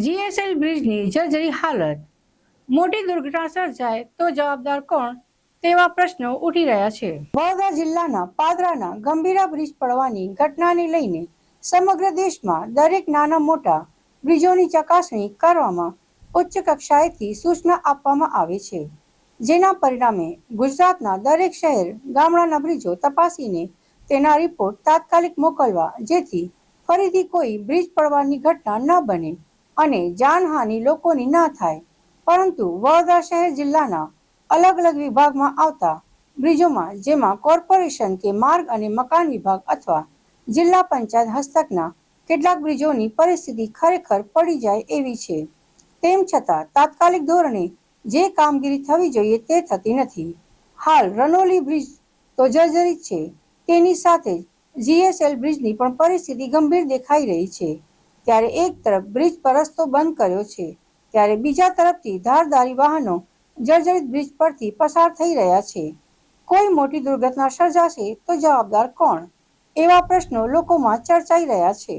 GSL બ્રિજની જર્જરી હાલત. મોટી દુર્ઘટના સર્જાય તો જવાબદાર કોણ? તેવા પ્રશ્નો ઉઠી રહ્યા છે. વડોદરા જિલ્લાના પાદરાના ગંભીરા બ્રિજ પડવાની ઘટનાને લઈને સમગ્ર દેશમાં દરેક નાના મોટા બ્રિજોની ચકાસણી કરવામાં ઉચ્ચ કક્ષાએથી સૂચના આપવામાં આવે છે. જેના પરિણામે ગુજરાતના દરેક શહેર ગામડાના બ્રિજો તપાસીને તેના રિપોર્ટ તાત્કાલિક મોકલવા જેથી ફરીથી કોઈ બ્રિજ પડવાની ઘટના ન બને. અને જાનહાનિ લોકોની ના થાય. પરંતુ વડોદરા શહેર જિલ્લાના અલગ અલગ વિભાગમાં આવતા બ્રિજોમાં, જેમાં કોર્પોરેશન કે માર્ગ અને મકાન વિભાગ અથવા જિલ્લા પંચાયત હસ્તકના કેટલાક બ્રિજોની પરિસ્થિતિ ખરેખર પડી જાય એવી છે. તેમ છતાં, તાત્કાલિક ધોરણે જે કામગીરી થવી જોઈએ તે થતી નથી. હાલ રનોલી બ્રિજ તો જર્જરિત છે. તેની સાથે જ જીએસએલ બ્રિજની પણ પરિસ્થિતિ ગંભીર દેખાઈ રહી છે. ત્યારે એક તરફ બ્રિજ પર રસ્તો બંધ કર્યો છે, ત્યારે બીજા તરફથી ધારદારી વાહનો જર્જરિત બ્રિજ પરથી પસાર થઈ રહ્યા છે. કોઈ મોટી દુર્ઘટના સર્જાશે તો જવાબદાર કોણ? એવા પ્રશ્નો લોકોમાં ચર્ચાઈ રહ્યા છે.